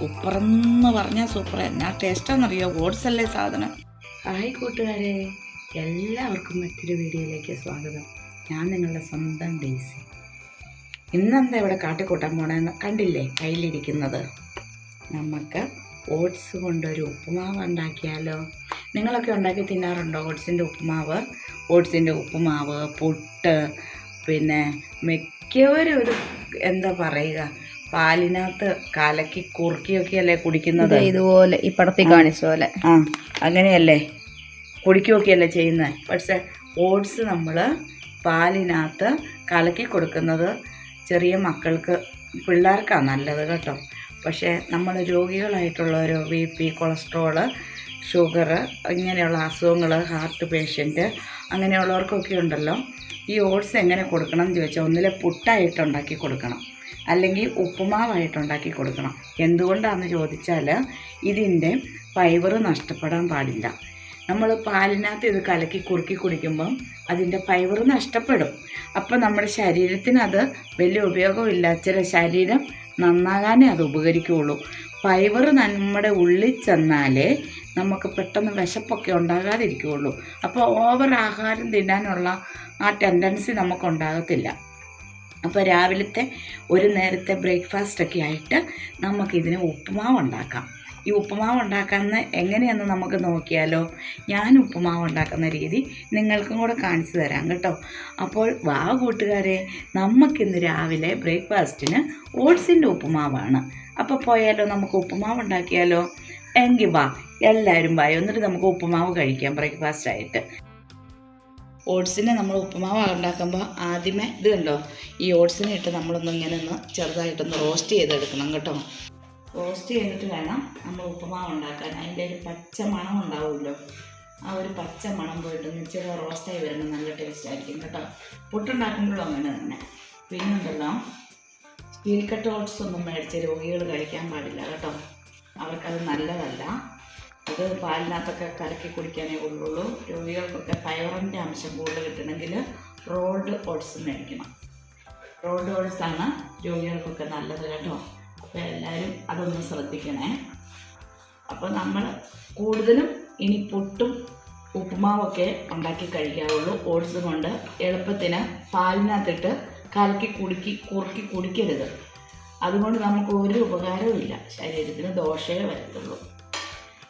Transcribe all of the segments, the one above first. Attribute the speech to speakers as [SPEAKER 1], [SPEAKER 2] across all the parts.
[SPEAKER 1] സൂപ്പറെന്ന് പറഞ്ഞാൽ സൂപ്പർ എന്നാ ടേസ്റ്റാണെന്നറിയോ ഓട്സ് അല്ലേ സാധനം? ഹായ് കൂട്ടുകാരെ. എല്ലാവർക്കും മറ്റൊരു വീഡിയോയിലേക്ക് സ്വാഗതം. ഞാൻ നിങ്ങളുടെ സ്വന്തം ഡേസി ഇന്നെന്താ ഇവിടെ കാട്ടിക്കൂട്ടാൻ പോണെന്ന് കണ്ടില്ലേ? കയ്യിലിരിക്കുന്നത്. നമുക്ക് ഓട്സ് കൊണ്ടൊരു ഉപ്പുമാവ് ഉണ്ടാക്കിയാലോ? നിങ്ങളൊക്കെ ഉണ്ടാക്കി തിന്നാറുണ്ടോ ഓട്സിന്റെ ഉപ്പുമാവ്? ഓട്സിന്റെ ഉപ്പുമാവ് പുട്ട് പിന്നെ മിക്കവരും ഒരു എന്താ പറയുക പാലിനകത്ത് കലക്കി കുറുക്കിയൊക്കെ അല്ലേ കുടിക്കുന്നത്
[SPEAKER 2] ഇതുപോലെ ഈ പടത്തിൽ കാണിച്ച പോലെ.
[SPEAKER 1] ആ അങ്ങനെയല്ലേ? കുടിക്കുകയൊക്കെയല്ലേ ചെയ്യുന്നത് പക്ഷെ ഓട്സ് നമ്മൾ പാലിനകത്ത് കലക്കി കൊടുക്കുന്നത് ചെറിയ മക്കൾക്ക് പിള്ളേർക്കാണ് നല്ലത് കേട്ടോ. പക്ഷേ നമ്മൾ രോഗികളായിട്ടുള്ളവർ ബി പി കൊളസ്ട്രോൾ ഷുഗർ ഇങ്ങനെയുള്ള അസുഖങ്ങൾ ഹാർട്ട് പേഷ്യന്റ് അങ്ങനെയുള്ളവർക്കൊക്കെ ഉണ്ടല്ലോ. ഈ ഓട്സ് എങ്ങനെ കൊടുക്കണം എന്ന് ചോദിച്ചാൽ ഒന്നിലെ പുട്ടായിട്ട് ഉണ്ടാക്കി കൊടുക്കണം. അല്ലെങ്കിൽ ഉപ്പുമാവായിട്ട് ഉണ്ടാക്കി കൊടുക്കണം. എന്തുകൊണ്ടാണെന്ന് ചോദിച്ചാൽ ഇതിന്റെ ഫൈബർ നഷ്ടപ്പെടാൻ പാടില്ല. നമ്മൾ പാലിനകത്ത് ഇത് കലക്കി കുറുക്കി കുടിക്കുമ്പം അതിന്റെ ഫൈബർ നഷ്ടപ്പെടും. അപ്പം നമ്മുടെ ശരീരത്തിന് അത് വലിയ ഉപയോഗമില്ല. ചില ശരീരം നന്നാകാനേ അത് ഉപകരിക്കുകയുള്ളൂ ഫൈബർ നമ്മുടെ ഉള്ളിൽ ചെന്നാലേ നമുക്ക് പെട്ടെന്ന് വിശപ്പൊക്കെ ഉണ്ടാകാതിരിക്കുകയുള്ളൂ അപ്പോൾ ഓവർ ആഹാരം തിന്നാനുള്ള ആ ടെൻഡൻസി നമുക്കുണ്ടാകത്തില്ല അപ്പോൾ രാവിലത്തെ ഒരു നേരത്തെ ബ്രേക്ക്ഫാസ്റ്റ് ഒക്കെ ആയിട്ട് നമുക്കിതിന് ഉപ്പുമാവ് ഉണ്ടാക്കാം. ഈ ഉപ്പുമാവ് ഉണ്ടാക്കുന്ന എങ്ങനെയെന്ന് നമുക്ക് നോക്കിയാലോ? ഞാൻ ഉപ്പുമാവ് ഉണ്ടാക്കുന്ന രീതി നിങ്ങൾക്കും കൂടെ കാണിച്ചു തരാം കേട്ടോ. അപ്പോൾ വാ കൂട്ടുകാരെ നമുക്കിന്ന് രാവിലെ ബ്രേക്ക്ഫാസ്റ്റിന് ഓട്സിന്റെ ഉപ്പുമാവാണ്. അപ്പോൾ പോയാലോ നമുക്ക് ഉപ്പുമാവ് ഉണ്ടാക്കിയാലോ? എങ്കിൽ വാ എല്ലാവരും വായോ എന്നിട്ട് നമുക്ക് ഉപ്പുമാവ് കഴിക്കാം ബ്രേക്ക്ഫാസ്റ്റ് ആയിട്ട്. ഓട്സിനെ നമ്മൾ ഉപ്പുമാവ് ഉണ്ടാക്കുമ്പോൾ ആദ്യമേ ഇത് കണ്ടോ ഈ ഓട്സിനെ ഇട്ട് നമ്മളൊന്ന് ഇങ്ങനെ ഒന്ന് ചെറുതായിട്ടൊന്ന് റോസ്റ്റ് ചെയ്തെടുക്കണം കേട്ടോ. റോസ്റ്റ് ചെയ്തിട്ട് വേണം നമ്മൾ ഉപ്പുമാവ് ഉണ്ടാക്കാൻ. അതിന്റെ ഒരു പച്ച മണം ഉണ്ടാവുമല്ലോ. ആ ഒരു പച്ച മണം പോയിട്ട് ഇച്ചിരി റോസ്റ്റായി വരുമ്പോൾ നല്ല ടേസ്റ്റ് ആയിരിക്കും കേട്ടോ. പുട്ടുണ്ടാക്കുമ്പോഴും അങ്ങനെ തന്നെ. പിന്നെ ഉണ്ടല്ലോ സ്റ്റീൽ കട്ട് ഓട്സ് ഒന്നും മേടിച്ച് രോഗികൾ കഴിക്കാൻ പാടില്ല കേട്ടോ. അവർക്കത് നല്ലതല്ല. ഇത് പാലിനകത്തൊക്കെ കലക്കി കുടിക്കാനേ കൊള്ളുള്ളൂ രോഗികൾക്കൊക്കെ ഫൈബറിന്റെ അംശം കൂടുതൽ കിട്ടണമെങ്കിൽ റോൾഡ് ഓട്സ് മേടിക്കണം. റോൾഡ് ഓട്സ് ആണ് രോഗികൾക്കൊക്കെ നല്ലത് കേട്ടോ. അപ്പോൾ എല്ലാവരും അതൊന്ന് ശ്രദ്ധിക്കണേ. അപ്പോൾ നമ്മൾ കൂടുതലും ഇനി പുട്ടും ഉപ്പുമാവൊക്കെ ഉണ്ടാക്കി കഴിക്കാറുള്ളൂ ഓട്സ് കൊണ്ട് എളുപ്പത്തിന് പാലിനകത്തിട്ട് കലക്കി കുടുക്കി കുറുക്കി കുടിക്കരുത്. അതുകൊണ്ട് നമുക്ക് ഒരു ഉപകാരവും ഇല്ല. ശരീരത്തിന് ദോഷമേ വരത്തുള്ളൂ.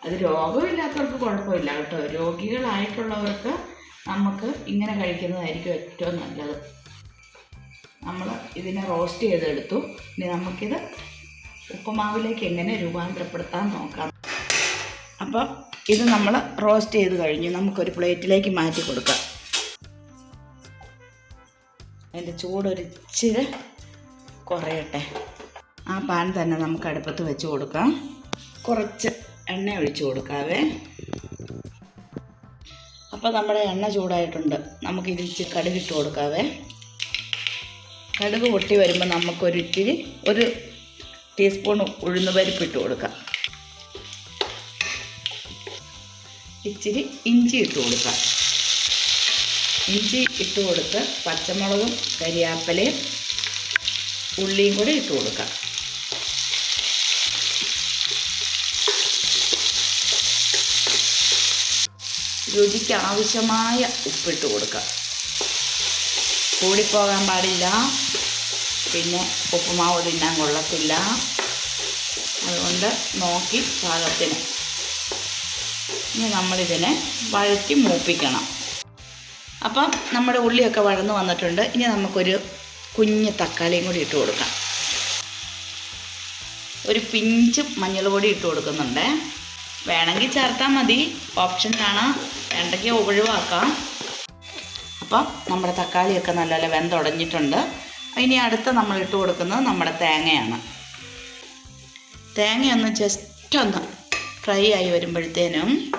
[SPEAKER 1] അത് രോഗമില്ലാത്തവർക്ക് കുഴപ്പമില്ല കേട്ടോ. രോഗികളായിട്ടുള്ളവർക്ക് നമുക്ക് ഇങ്ങനെ കഴിക്കുന്നതായിരിക്കും ഏറ്റവും നല്ലത്. നമ്മൾ ഇതിനെ റോസ്റ്റ് ചെയ്തെടുത്തു. ഇനി നമുക്കിത് ഉപ്പുമാവിലേക്ക് എങ്ങനെ രൂപാന്തരപ്പെടുത്താൻ നോക്കാം. അപ്പം ഇത് നമ്മൾ റോസ്റ്റ് ചെയ്ത് കഴിഞ്ഞു നമുക്കൊരു പ്ലേറ്റിലേക്ക് മാറ്റി കൊടുക്കാം. അതിന്റെ ചൂടൊരു ഇച്ചിരി കുറയട്ടെ. ആ പാൻ തന്നെ നമുക്ക് അടുപ്പത്ത് വെച്ച് കൊടുക്കാം. കുറച്ച് എണ്ണ ഒഴിച്ച് കൊടുക്കാവേ. അപ്പോൾ നമ്മുടെ എണ്ണ ചൂടായിട്ടുണ്ട്. നമുക്ക് ഇതിച്ച് കടുകിട്ട് കൊടുക്കാവേ. കടുക് പൊട്ടി വരുമ്പോൾ നമുക്കൊരിച്ചിരി ഒരു ടീസ്പൂൺ ഉഴുന്ന് പരിപ്പിട്ട് കൊടുക്കാം. ഇച്ചിരി ഇഞ്ചി ഇട്ട് കൊടുക്കാം. ഇഞ്ചി ഇട്ട് കൊടുത്ത് പച്ചമുളകും കരിയാപ്പലയും ഉള്ളിയും കൂടി ഇട്ട് കൊടുക്കാം. രുചിക്ക് ആവശ്യമായ ഉപ്പിട്ട് കൊടുക്കുക. കൂടിപ്പോകാൻ പാടില്ല. പിന്നെ ഉപ്പുമാവ് തിന്നാൻ കൊള്ളത്തില്ല. അതുകൊണ്ട് നോക്കി പാകത്തിന് ഇനി നമ്മളിതിനെ വഴറ്റി മൂപ്പിക്കണം. അപ്പം നമ്മുടെ ഉള്ളിയൊക്കെ വഴന്ന് വന്നിട്ടുണ്ട്. ഇനി നമുക്കൊരു കുഞ്ഞ് തക്കാളിയും കൂടി ഇട്ട് കൊടുക്കാം. ഒരു പിഞ്ച് മഞ്ഞൾ പൊടി ഇട്ട് കൊടുക്കുന്നുണ്ട്. വേണമെങ്കിൽ ചേർത്താൽ മതി. ഓപ്ഷൻ ആണ്. വേണ്ടെങ്കിൽ ഒഴിവാക്കാം. അപ്പം നമ്മുടെ തക്കാളിയൊക്കെ നല്ലപോലെ വെന്തുടഞ്ഞിട്ടുണ്ട്. ഇനി അടുത്ത നമ്മൾ ഇട്ട് കൊടുക്കുന്നത് നമ്മുടെ തേങ്ങയാണ്. തേങ്ങയൊന്ന് ജസ്റ്റ് ഒന്ന് ഫ്രൈ ആയി വരുമ്പോഴത്തേനും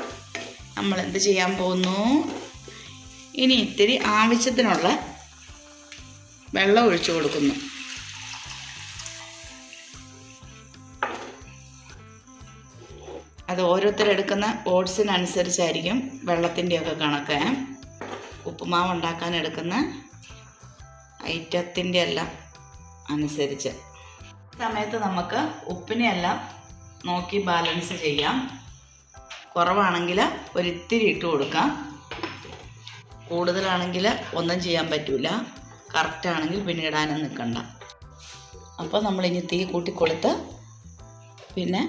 [SPEAKER 1] നമ്മൾ എന്ത് ചെയ്യാൻ പോകുന്നു? ഇനി ഇത്തിരി ആവശ്യത്തിനുള്ള വെള്ളം ഒഴിച്ചു കൊടുക്കുന്നു. അത് ഓരോരുത്തരെടുക്കുന്ന ഓട്സിനനുസരിച്ചായിരിക്കും വെള്ളത്തിന്റെയൊക്കെ കണക്ക്. ഉപ്പുമാവ് ഉണ്ടാക്കാൻ എടുക്കുന്ന ഐറ്റത്തിന്റെ എല്ലാം അനുസരിച്ച്. സമയത്ത് നമുക്ക് ഉപ്പിനെ എല്ലാം നോക്കി ബാലൻസ് ചെയ്യാം. കുറവാണെങ്കിൽ ഒരിത്തിരി ഇട്ട് കൊടുക്കാം. കൂടുതലാണെങ്കിൽ ഒന്നും ചെയ്യാൻ പറ്റില്ല കറക്റ്റാണെങ്കിൽ പിന്നെ ഇടാനും നിൽക്കണ്ട. അപ്പോൾ നമ്മളിനി തീ കൂട്ടി കൊടുത്ത് പിന്നെ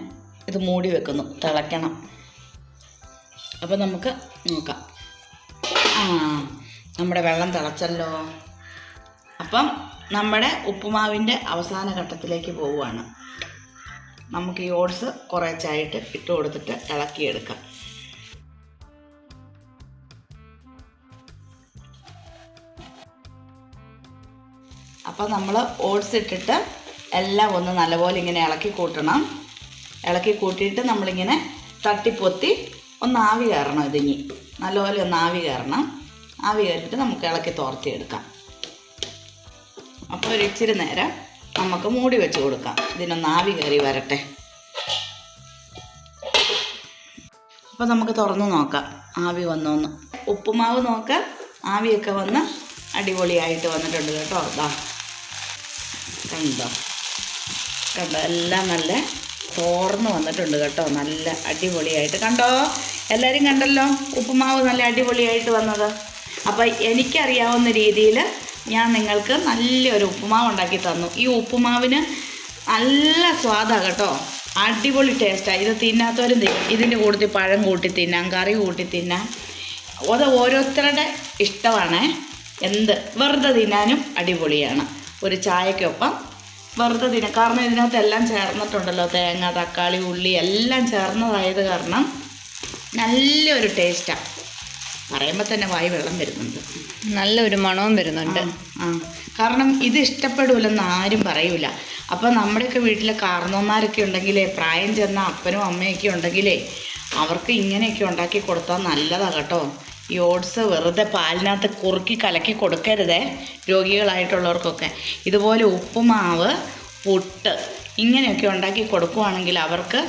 [SPEAKER 1] ഇത് മൂടി വെക്കുന്നു. തിളയ്ക്കണം. അപ്പോൾ നമുക്ക് നോക്കാം. ആ നമ്മുടെ വെള്ളം തിളച്ചല്ലോ. അപ്പം നമ്മുടെ ഉപ്പുമാവിന്റെ അവസാന ഘട്ടത്തിലേക്ക് പോവുകയാണ്. നമുക്ക് ഈ ഓട്സ് കുറേച്ചായിട്ട് ഇട്ട് കൊടുത്തിട്ട് ഇളക്കിയെടുക്കാം. അപ്പോൾ നമ്മൾ ഓട്സ് ഇട്ടിട്ട് എല്ലാം ഒന്ന് നല്ലപോലെ ഇങ്ങനെ ഇളക്കി കൂട്ടണം. ഇളക്കി കൂട്ടിയിട്ട് നമ്മളിങ്ങനെ തട്ടിപ്പൊത്തി ഒന്ന് ആവി കയറണം ഇതിങ്ങി നല്ലപോലെ ഒന്ന് ആവി കയറണം. ആവി കയറിയിട്ട് നമുക്ക് ഇളക്കി തോർത്തിയെടുക്കാം. അപ്പോൾ ഒരു ഇച്ചിരി നേരം നമുക്ക് മൂടി വെച്ച് കൊടുക്കാം. ഇതിനൊന്ന് ആവി കയറി വരട്ടെ. അപ്പോൾ നമുക്ക് തുറന്ന് നോക്കാം. ആവി വന്നോന്ന്. ഉപ്പുമാവ് നോക്കാം. ആവിയൊക്കെ വന്ന് അടിപൊളിയായിട്ട് വന്നിട്ടുണ്ട് കേട്ടോ. അതാ കണ്ടോ? കണ്ടോ? എല്ലാം നല്ല തോർന്ന് വന്നിട്ടുണ്ട് കേട്ടോ. നല്ല അടിപൊളിയായിട്ട്. കണ്ടോ? എല്ലാവരും കണ്ടല്ലോ? ഉപ്പുമാവ് നല്ല അടിപൊളിയായിട്ട് വന്നത്. അപ്പോൾ എനിക്കറിയാവുന്ന രീതിയിൽ ഞാൻ നിങ്ങൾക്ക് നല്ലൊരു ഉപ്പുമാവ് ഉണ്ടാക്കി തന്നു. ഈ ഉപ്പുമാവിന് നല്ല സ്വാദാണ് കേട്ടോ. അടിപൊളി ടേസ്റ്റാണ് ഇത് തിന്നാത്തവരും തിന്നും ഇതിന്റെ കൂട്ടത്തിൽ പഴം കൂട്ടി തിന്നാം കറി കൂട്ടി തിന്നാം. അത് ഓരോരുത്തരുടെ ഇഷ്ടമാണ്. എന്ത്? വെറുതെ തിന്നാനും അടിപൊളിയാണ്. ഒരു ചായക്കൊപ്പം വെറുതെ തിന കാരണം ഇതിനകത്ത് എല്ലാം ചേർന്നിട്ടുണ്ടല്ലോ തേങ്ങ തക്കാളി ഉള്ളി എല്ലാം ചേർന്നതായത് കാരണം നല്ലൊരു ടേസ്റ്റാണ് പറയുമ്പോൾ തന്നെ വായി വെള്ളം വരുന്നുണ്ട്.
[SPEAKER 2] നല്ലൊരു മണവും വരുന്നുണ്ട്.
[SPEAKER 1] ആ കാരണം ഇത് ഇഷ്ടപ്പെടില്ലെന്ന് ആരും പറയൂല. അപ്പോൾ നമ്മുടെയൊക്കെ വീട്ടിലെ കാർന്നോന്മാരൊക്കെ ഉണ്ടെങ്കിലേ പ്രായം ചെന്ന അപ്പനും അമ്മയൊക്കെ ഉണ്ടെങ്കിലേ അവർക്ക് ഇങ്ങനെയൊക്കെ ഉണ്ടാക്കി കൊടുത്താൽ നല്ലതാണ് കേട്ടോ. ഈ ഓട്സ് വെറുതെ പാലിനകത്ത് കുറുക്കി കലക്കി കൊടുക്കരുതേ രോഗികളായിട്ടുള്ളവർക്കൊക്കെ. ഇതുപോലെ ഉപ്പുമാവ് പുട്ട് ഇങ്ങനെയൊക്കെ ഉണ്ടാക്കി കൊടുക്കുവാണെങ്കിൽ അവർക്ക്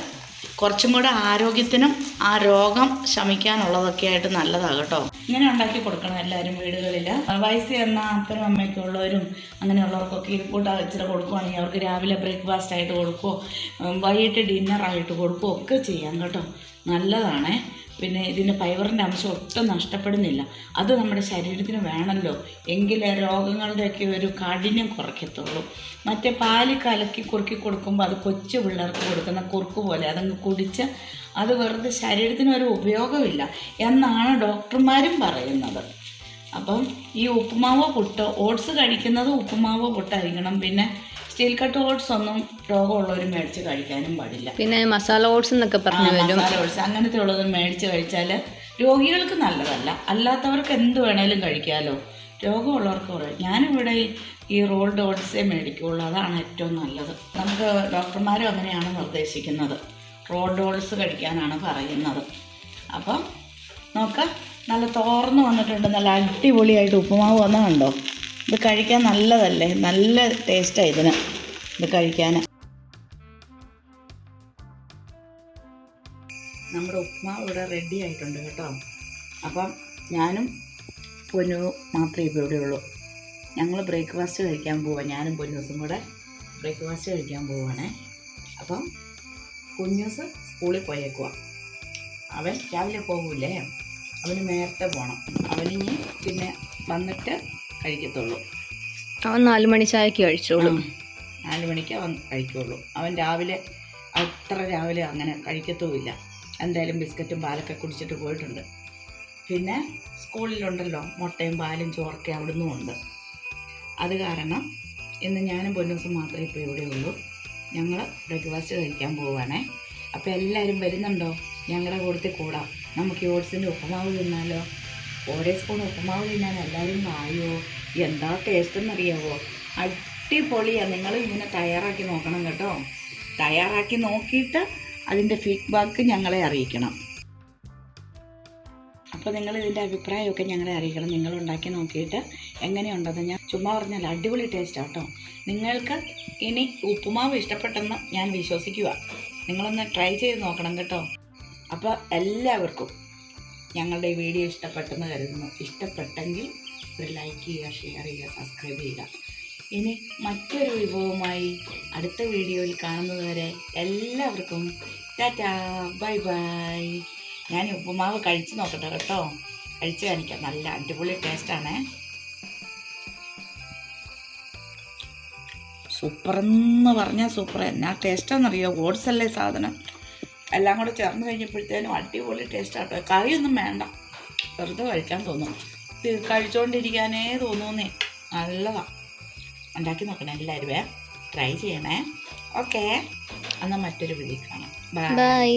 [SPEAKER 1] കുറച്ചും കൂടെ ആരോഗ്യത്തിനും ആ രോഗം ശമിക്കാനുള്ളതൊക്കെ ആയിട്ട് നല്ലതാണ് കേട്ടോ. ഇങ്ങനെ ഉണ്ടാക്കി കൊടുക്കണം എല്ലാവരും വീടുകളിൽ വയസ്സ് എന്ന അപ്പനും അമ്മയൊക്കെ ഉള്ളവരും അങ്ങനെയുള്ളവർക്കൊക്കെ ഇത് കൂട്ട ഇച്ചിരി കൊടുക്കുവാണെങ്കിൽ അവർക്ക് രാവിലെ ബ്രേക്ക്ഫാസ്റ്റ് ആയിട്ട് കൊടുക്കുമോ ഉം, വൈകിട്ട് ഡിന്നറായിട്ട് കൊടുക്കുമോ ഒക്കെ ചെയ്യാം കേട്ടോ. നല്ലതാണേ. പിന്നെ ഇതിന്റെ ഫൈബറിന്റെ അംശം ഒട്ടും നഷ്ടപ്പെടുന്നില്ല. അത് നമ്മുടെ ശരീരത്തിന് വേണമല്ലോ. എങ്കിലേ രോഗങ്ങളുടെയൊക്കെ ഒരു കാഠിന്യം കുറയ്ക്കത്തുള്ളൂ. മറ്റേ പാൽ കലക്കി കുറുക്കി കൊടുക്കുമ്പോൾ അത് കൊച്ചു പിള്ളേർക്ക് കൊടുക്കുന്ന കുറുക്ക് പോലെ അതങ്ങ് കുടിച്ച് അത് വെറുതെ ശരീരത്തിന് ഒരു ഉപയോഗമില്ല എന്നാണ് ഡോക്ടർമാരും പറയുന്നത്. അപ്പം ഈ ഉപ്പുമാവോ പുട്ടോ ഓട്സ് കഴിക്കുന്നത് ഉപ്പുമാവോ പുട്ടായിരിക്കണം. പിന്നെ സ്റ്റീൽ കട്ട് ഓട്സ് ഒന്നും രോഗമുള്ളവർ മേടിച്ച് കഴിക്കാനും പാടില്ല.
[SPEAKER 2] പിന്നെ മസാല ഓട്സ് എന്നൊക്കെ പറഞ്ഞു വരും.
[SPEAKER 1] മസാല ഓട്സ് അങ്ങനത്തെ ഉള്ളത് മേടിച്ച് കഴിച്ചാൽ രോഗികൾക്ക് നല്ലതല്ല. അല്ലാത്തവർക്ക് എന്ത് വേണേലും കഴിക്കാലോ. രോഗമുള്ളവർക്ക് പറയും ഞാനിവിടെ ഈ- ഈ റോൾഡ് ഓട്സേ മേടിക്കുള്ളൂ. അതാണ് ഏറ്റവും നല്ലത്. നമുക്ക് ഡോക്ടർമാരും അങ്ങനെയാണ് നിർദ്ദേശിക്കുന്നത്. റോൾഡ് ഓട്സ് കഴിക്കാനാണ് പറയുന്നത്. അപ്പം നോക്കാം നല്ല തോർന്ന് വന്നിട്ടുണ്ട്. നല്ല അടിപൊളിയായിട്ട് ഉപ്പുമാവ് വന്നതുണ്ടോ ഇത് കഴിക്കാൻ നല്ലതല്ലേ? നല്ല ടേസ്റ്റാണ് ഇതിന് ഇത് കഴിക്കാൻ നമ്മുടെ ഉപ്മാവ് ഇവിടെ റെഡി ആയിട്ടുണ്ട് കേട്ടോ. അപ്പം ഞാനും പൊന്നു മാത്രമേ ഇപ്പോൾ ഇവിടെ ഉള്ളൂ. ഞങ്ങൾ ബ്രേക്ക്ഫാസ്റ്റ് കഴിക്കാൻ പോവാം. ഞാനും പൊന്നൂസും കൂടെ ബ്രേക്ക്ഫാസ്റ്റ് കഴിക്കാൻ പോവാണേ. അപ്പം കുഞ്ഞൂസ് സ്കൂളിൽ പോയേക്കുക അവൻ രാവിലെ പോകൂലേ? അവന് നേരത്തെ പോകണം അവനിനി പിന്നെ വന്നിട്ട് കഴിക്കത്തുള്ളൂ.
[SPEAKER 2] അവൻ നാലു മണി ചായക്ക് കഴിച്ചോളൂ.
[SPEAKER 1] നാല് മണിക്ക് അവൻ കഴിക്കുള്ളൂ. അവൻ രാവിലെ അത്ര രാവിലെ അങ്ങനെ കഴിക്കത്തുമില്ല. എന്തായാലും ബിസ്ക്കറ്റും പാലൊക്കെ കുടിച്ചിട്ട് പോയിട്ടുണ്ട്. പിന്നെ സ്കൂളിലുണ്ടല്ലോ മുട്ടയും പാലും ചോറൊക്കെ അവിടുന്നും ഉണ്ട്. അത് കാരണം ഇന്ന് ഞാനും പൊന്നൂസും മാത്രമേ ഇപ്പോൾ ഇവിടെ ഉള്ളൂ. ഞങ്ങൾ ബ്രേക്ക്ഫാസ്റ്റ് കഴിക്കാൻ പോവുകയാണേ അപ്പോൾ എല്ലാവരും വരുന്നുണ്ടോ? ഞങ്ങളുടെ കൂട്ടത്തിൽ കൂടാം. നമുക്ക് ഈ ഓട്സിന്റെ ഉപ്പമാവ് തിന്നാലോ? ഓരോ സ്പൂൺ ഉപ്പുമാവ് തിന്നാൻ എല്ലാവരും വായോ? എന്താ ടേസ്റ്റ് എന്നറിയാവോ? അടിപൊളിയാണ് നിങ്ങൾ ഇങ്ങനെ തയ്യാറാക്കി നോക്കണം കേട്ടോ. തയ്യാറാക്കി നോക്കിയിട്ട് അതിന്റെ ഫീഡ്ബാക്ക് ഞങ്ങളെ അറിയിക്കണം. അപ്പോൾ നിങ്ങൾ ഇതിന്റെ അഭിപ്രായമൊക്കെ ഞങ്ങളെ അറിയിക്കണം. നിങ്ങൾ ഉണ്ടാക്കി നോക്കിയിട്ട് എങ്ങനെയുണ്ടെന്ന് ഞാൻ ചുമ്മാ പറഞ്ഞാൽ അടിപൊളി ടേസ്റ്റാണ് കേട്ടോ. നിങ്ങൾക്ക് ഇനി ഉപ്പുമാവ് ഇഷ്ടപ്പെട്ടെന്ന് ഞാൻ വിശ്വസിക്കുക നിങ്ങളൊന്ന് ട്രൈ ചെയ്ത് നോക്കണം കേട്ടോ. അപ്പോൾ എല്ലാവർക്കും ഞങ്ങളുടെ ഈ വീഡിയോ ഇഷ്ടപ്പെട്ടെന്ന് കരുതുന്നു. ഇഷ്ടപ്പെട്ടെങ്കിൽ ഒരു ലൈക്ക് ചെയ്യുക ഷെയർ ചെയ്യുക സബ്സ്ക്രൈബ് ചെയ്യുക. ഇനി മറ്റൊരു വിഭവമായി അടുത്ത വീഡിയോയിൽ കാണുന്നതുവരെ എല്ലാവർക്കും ടാറ്റാ ബൈ ബൈ ഞാൻ ഉപ്പുമാവ് കഴിച്ച് നോക്കട്ടെ കേട്ടോ. കഴിച്ച് കാണിക്കാം. നല്ല അടിപൊളി ടേസ്റ്റാണേ സൂപ്പറെന്ന് പറഞ്ഞാൽ സൂപ്പർ എന്നാ ടേസ്റ്റാണെന്നറിയോ ഓട്സ് അല്ലേ സാധനം? എല്ലാം കൂടെ ചേർന്ന് കഴിഞ്ഞപ്പോഴത്തേനും അടിപൊളി ടേസ്റ്റാട്ടോ കറിയൊന്നും വേണ്ട. വെറുതെ കഴിക്കാൻ ഇത് കഴിച്ചുകൊണ്ടിരിക്കാനേ തോന്നുന്നേ. നല്ലതാ. ഉണ്ടാക്കി നോക്കണം എല്ലാവരും ട്രൈ ചെയ്യണേ. ഓക്കെ എന്നാൽ മറ്റൊരു വീഡിയോ കാണാം.
[SPEAKER 2] ബൈ